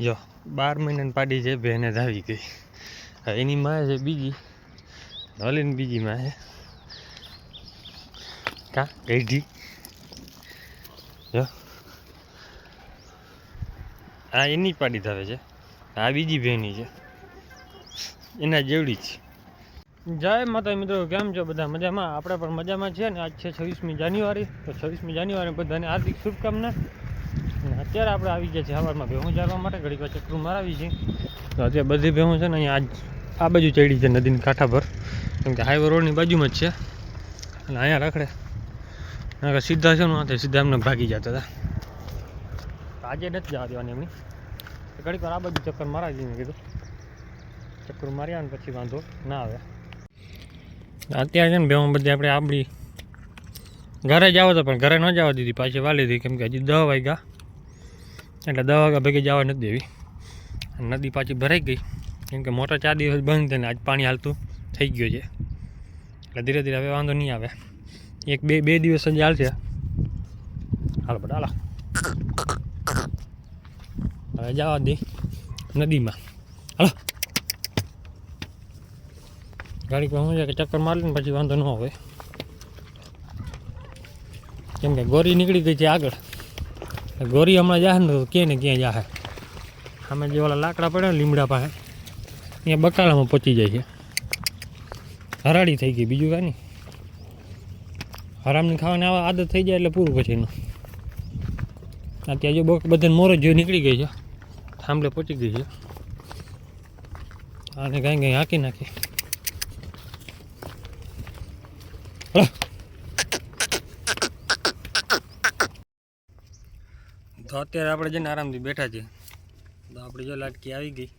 જો, બાર મહિનાની પાડી છે, બેને ધાવી ગઈ. એની માં છે બીજી. હલીને બીજી માં છે. કા ગઈઢી જો. આ એની પાડી ધાવે છે. આ બીજી બહેની છે. એના જેવડી જ. જય માતા મિત્રો, કેમ છો બધા? મજામાં? આપણે પણ મજામાં છીએ ને? આજ છે છવ્વીસમી જાન્યુઆરી. તો છવ્વીસમી જાન્યુઆરી બધાને હાર્દિક શુભકામના. અત્યારે આપણે આવી ગયા છે સવારમાં ભેહું ચાલવા માટે, ઘડીક વાર ચક્રું મારાવી છે. તો અત્યારે બધી ભેહું છે ને અહીંયા આ બાજુ ચડી છે નદીની કાંઠા પર કેમ કે હાઈવે રોડની બાજુમાં જ છે. અને અહીંયા રખડે. સીધા છે ને સીધા એમને ભાગી જતા હતા. આજે નથી જવા દેવાની એમની. ઘડીક વાર આ બાજુ ચક્કર મારાવી કીધું. ચક્કર માર્યા ને પછી વાંધો ના આવે. અત્યારે છે ને ભેહું બધી આપણે આપણી ઘરે જાવ તો પણ ઘરે ન જવા દીધી, પાછી વાલી દીધી. કેમ કે હજી દહ વાગ્યા. એટલે દવા વાગ્યા ભેગી જવા નથી દેવી. નદી પાછી ભરાઈ ગઈ. કેમ કે મોટર ચાર દિવસ બંધ થઈને આજ પાણી હાલતું થઈ ગયું છે. એટલે ધીરે ધીરે હવે વાંધો નહીં આવે. એક બે બે દિવસ જ હાલશે. હાલો બધા હાલો. હવે જવા દે નદીમાં. હાલો. ગાડી પર શું છે કે ચક્કર મારી લઈને પછી વાંધો ન આવે. કેમ કે ગોરી નીકળી ગઈ છે આગળ. ગોરી હમણાં જાહે ને તો ક્યાંય ને ક્યાંય જાહે? અમે જે ઓલા લાકડા પડે ને લીમડા પાસે, ત્યાં બકાલામાં પહોંચી જાય છે. હરાડી થઈ ગઈ બીજું કાંઈ હરામની ખાવાની આવા આદત થઈ જાય એટલે પૂરું પછી એનું અત્યારે જો બક બધાને મોર જ નીકળી ગઈ છે. થાંભલે પહોંચી ગઈ છે. આને કાંઈ કાંઈ હાંકી નાખી. તો અત્યારે આપણે જઈને આરામથી બેઠા છીએ. તો આપણી જો લાટકી આવી ગઈ.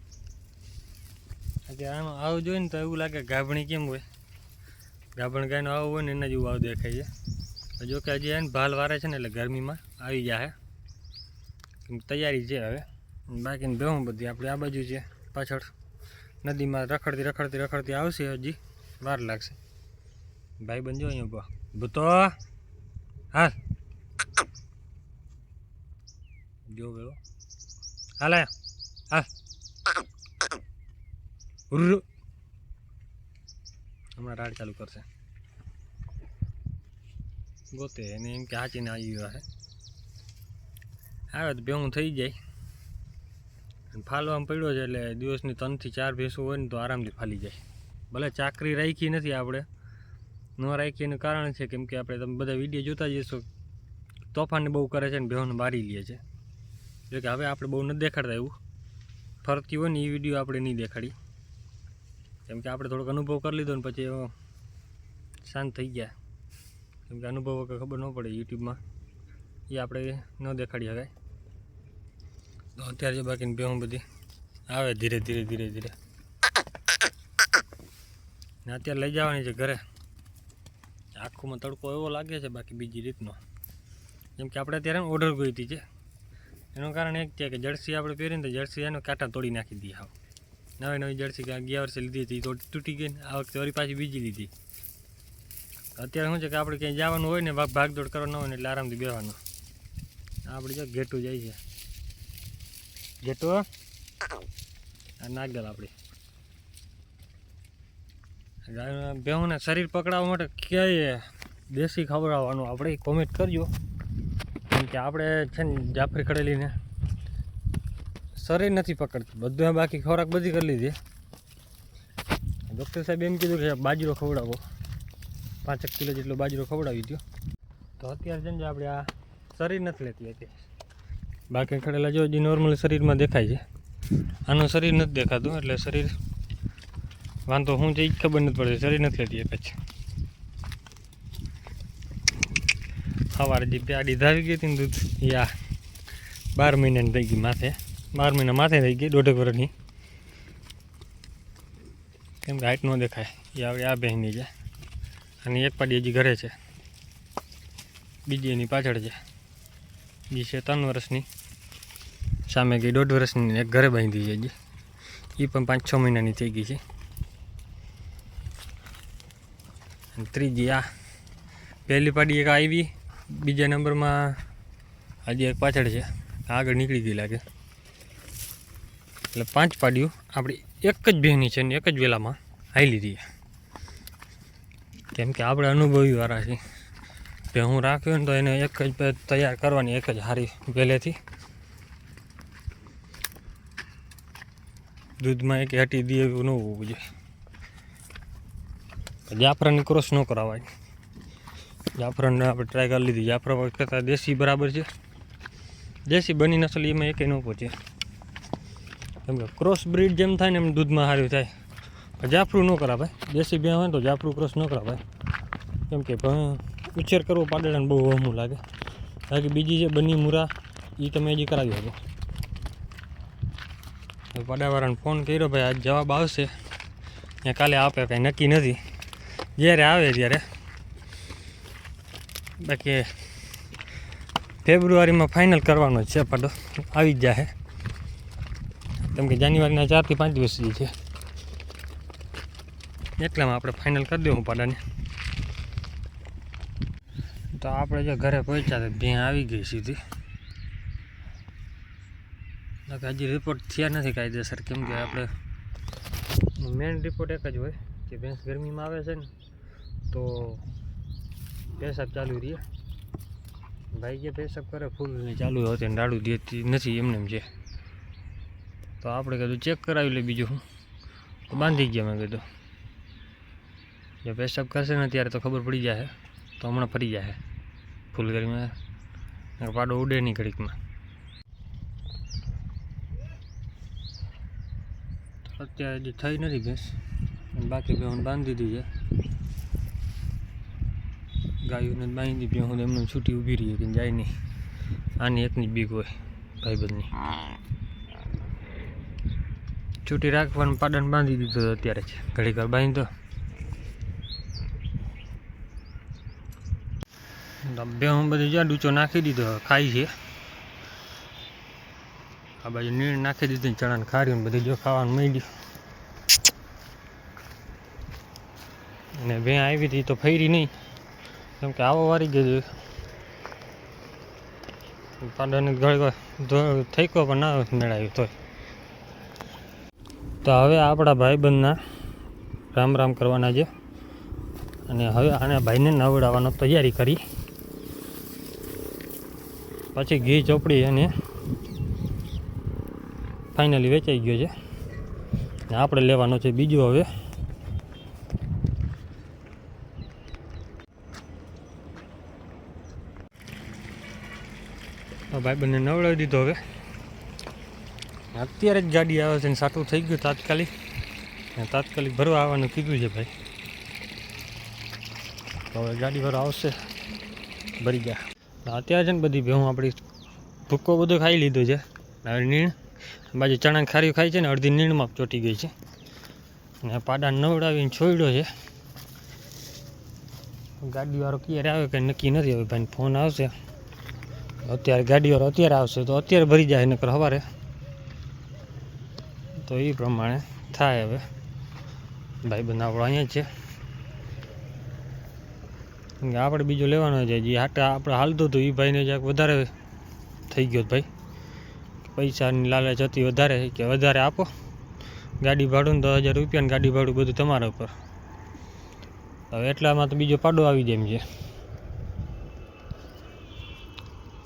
અત્યારે આનું આવું જોઈએ ને તો એવું લાગે ગાભણી કેમ હોય. ગાભણ ગાયનું આવું હોય ને એના જેવું આવું દેખાય છે. જો કે હજી એને ભાલ વારે છે ને એટલે ગરમીમાં આવી જાય તૈયારી છે હવે. બાકીની ભેહું બધી. આપણી આ બાજુ છે પાછળ. નદીમાં રખડતી રખડતી રખડતી આવશે હજી. વાર લાગશે. ભાઈ જો અહીંયા ભૂતો. હાલ. જો ગયો. હાલે હા હમણાં રાડ ચાલુ કરશે. ગોતે એને એમ કે હાચીને આવી ગયો છે આવે તો ભેગું થઈ જાય. ફાલવામાં પડ્યો છે એટલે દિવસની ત્રણથી ચાર ભેંસો હોય ને તો આરામથી ફાલી જાય. ભલે ચાકરી રાખી નથી આપણે. ન રાખી એનું કારણ છે કેમ કે આપણે તમે બધા વીડિયો જોતા જશો તોફાન બહુ કરે છે ને ભેહોને મારી લે છે. જો કે હવે આપણે બહુ નથી દેખાડતા એવું. ફરતી હોય ને એ વીડિયો આપણે નહીં દેખાડી. કેમ કે આપણે થોડોક અનુભવ કરી લીધો ને પછી શાંત થઈ ગયા. કેમ કે અનુભવ વગર ખબર ન પડે યુટ્યુબમાં. એ આપણે ન દેખાડી હવે તો અત્યારે જે બાકીની ભેહું બધી આવે ધીરે ધીરે ધીરે ધીરે. ને અત્યારે લઈ જવાની છે ઘરે. આખુંમાં તડકો એવો લાગે છે બાકી બીજી રીતનો. જેમ કે આપણે અત્યારે ઓર્ડર ગઈ હતી છે. એનું કારણ એક છે કે જર્સી આપણે પહેરીને તો જર્સી એનો કાંટા તોડી નાખી દઈએ હાવ. નવી નવી જર્સી કે ગયા વર્ષે લીધી હતી, તો તૂટી ગઈ આ વખતે વળી પાછી બીજી લીધી. અત્યારે શું છે કે આપણે ક્યાંય જવાનું હોય ને ભાગ ભાગદોડ કરવાનો હોય ને એટલે આરામથી બેવાનું આપણે જો ઘેટું જાય છે ઘેટું આ નાગલ આપણી. બેહુને શરીર પકડાવવા માટે ક્યાંય દેશી ખવડાવવાનું. આપણે કોમેન્ટ કરજો. કે આપણે છે ને જાફરી ખડેલીને શરીર નથી પકડતું. બધું બાકી ખોરાક બધી કરી લીધી. ડૉક્ટર સાહેબ એમ કીધું કે બાજરો ખવડાવો. પાંચેક કિલો જેટલો બાજરો ખવડાવી દો તો અત્યારે છે ને આપણે આ શરીર નથી લેતી અત્યારે. બાકી ખડેલા જો જે નોર્મલ શરીરમાં દેખાય છે. આનું શરીર નથી દેખાતું, એટલે શરીર વાંધો શું છે એ ખબર નથી પડતી, શરીર નથી લેતી એક જ સવારે જે પ્યાડી ધાવી ગઈ હતી ને દૂધ યા બાર મહિનાની થઈ ગઈ માથે. બાર મહિના માથે થઈ ગઈ, દોઢેક વર્ષની કેમ કે હાઈટ ન દેખાય. એ આપણે આ બહેનની છે. અને એક પાડી હજી ઘરે છે. બીજી એની પાછળ છે. બી છે ત્રણ વર્ષની સામે ગઈ દોઢ વર્ષની એક ઘરે બાંધી છે હજી. એ પણ પાંચ છ મહિનાની થઈ ગઈ છે. ત્રીજી આ પહેલી પાડી એક આવી. બીજા નંબરમાં હજી એક પાછળ છે. આગળ નીકળી ગઈ લાગે એટલે પાંચ પાડ્યું આપણી એક જ બહેની છે ને એક જ વેલામાં હાલી રહીએ કેમ કે આપણે અનુભવી વાળા છીએ. કે હું રાખ્યો ને તો એને એક જ તૈયાર કરવાની એક જ હારી પહેલેથી દૂધમાં એક હટી દે એવું ન હોવું જોઈએ. જાફરાની ક્રોસ ન કરાવાય. જાફરાને આપણે ટ્રાય કરી લીધી. જાફરા કરતાં દેશી બરાબર છે. દેશી બની નસલ એમાં એકે ન પહોંચે. કેમ કે ક્રોસ બ્રીડ જેમ થાય ને એમ દૂધમાં સારું થાય. જાફરું ન કરાવાય દેશી બે હોય તો જાફરું ક્રોસ ન કરાવાય કેમ કે ઉછેર કરવો પાડેલાને બહુ વહમું લાગે. બાકી બીજી જે બની મુરા એ તમે હજી કરાવી શકો. પાડાવાળાને ફોન કર્યો ભાઈ, આજ જવાબ આવશે. ત્યાં કાલે આપે કાંઈ નક્કી નથી. જ્યારે આવે ત્યારે. બાકી ફેબ્રુઆરીમાં ફાઇનલ કરવાનો છે પાડો. આવી જ જાય કેમ કે જાન્યુઆરીના ચારથી પાંચ દિવસ સુધી છે. એટલામાં આપણે ફાઇનલ કરી દઉં પાડાને. તો આપણે જે ઘરે પહોંચ્યા તો ભેં આવી ગઈ સીધી. હજી રિપોર્ટ થયા નથી કાયદેસર. કેમ કે આપણે મેઇન રિપોર્ટ એક જ હોય કે ભેંસ ગરમીમાં આવે છે ને, તો પેશાબ ચાલુ રહે. ભાઈ જે પેશાબ કરે ફૂલ ચાલુ હોય તેને રાડું દેતી નથી એમને એમ છે. તો આપણે કીધું ચેક કરાવી લે બીજું તો બાંધી ગયા મેં કીધું. જે પેશાબ કરશે ને ત્યારે તો ખબર પડી જાય તો હમણાં ફરી જાય ફૂલ ગરમીમાં પાડો ઉડે નહીં ઘડીકમાં. અત્યારે થઈ નથી ભેંસ. બાકી બાકી હું બાંધી દીધી છે. ગાયોને બાંધી દીધી હું એમને છૂટી ઊભી રહી કે જાય નહીં. આની એકની બીક હોય ભાઈબંધની. છૂટી રાખવાનું પાડન બાંધી દીધું અત્યારે જ. ઘડીક બાંધી. દો બે હું બધી જ્યાં ડૂચો નાખી દીધો, ખાઈ છે. આ બાજુ નીણ નાખી દીધી ચણાને ખાર્યું બધી જો ખાવાનું મળ્યું અને બે આવી હતી તો ફેરી નહીં. કેમ કે આવો વારી ગયો પાડાને ગળગો થઈ ગયો પણ ના મેળાવ્યું તોય. તો હવે આપણા ભાઈબંધના રામ રામ કરવાના છે. અને હવે આને ભાઈને નવડાવવાનો તૈયારી કરી. પછી ઘી ચોપડી અને ફાઇનલી વેચાઈ ગયો છે. આપણે લેવાનો છે બીજો હવે. ભાઈ બંને નવડાવી દીધો હવે. અત્યારે જ ગાડી આવે છે ને સાટું થઈ ગયું તાત્કાલિક. તાત્કાલિક ભરવા આવવાનું કીધું છે ભાઈ. હવે ગાડી ભરવા આવશે. ભરી ગયા. અત્યારે છે ને બધી ભેહું આપણી ભૂક્કો બધો ખાઈ લીધો છે. હવે નીણ. બાજુ ચણા ખારી ખાઈ છે ને અડધી નીણમાં ચોટી ગઈ છે. ને પાડા નવડાવીને છોડ્યો છે. ગાડીવાળો ક્યારે આવે કંઈ નક્કી નથી હવે ભાઈ ફોન આવશે. અત્યારે ગાડીવાળો અત્યારે આવશે તો અત્યારે ભરી જાય નકર સવારે તો એ પ્રમાણે થાય હવે. ભાઈ આપણો અહીંયા છે. આપણે બીજો લેવાનો છે જે હાટા આપણે હાલતું હતું. એ ભાઈને જ્યાંક વધારે થઈ ગયો ભાઈ. પૈસાની લાલચ હતી વધારે. કે વધારે આપો. ગાડી ભાડું દસ હજાર રૂપિયા ગાડી ભાડું બધું તમારા ઉપર. હવે એટલામાં તો બીજો પાડો આવી જાય એમ છે આ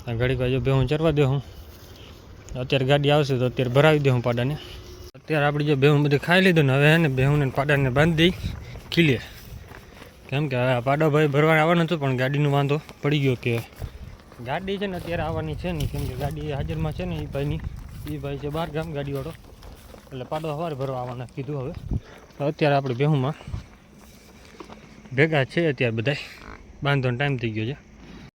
ઘડીક જો બે હું ચરવા દઉં અત્યારે ગાડી આવશે તો અત્યારે ભરાવી દઉં પાડાને. અત્યારે આપણે જો બેહું બધું ખાઈ લીધું ને હવે હે ને બેહુંને પાડાને બાંધી દઈ, ખીલે. કેમ કે હવે આ પાડો ભાઈ ભરવા આવવાનો હતો પણ ગાડીનો વાંધો પડી ગયો કે ગાડી છે ને અત્યારે આવવાની છે નહીં. કેમ કે ગાડી હાજરમાં છે ને એ ભાઈની. એ ભાઈ છે બહાર ગામ ગાડીવાળો. એટલે પાડો સવારે ભરવા આવવાના કીધું હવે. અત્યારે આપણે બેહુંમાં ભેગા છે અત્યારે બધાય. બાંધવાનો ટાઈમ થઈ ગયો છે.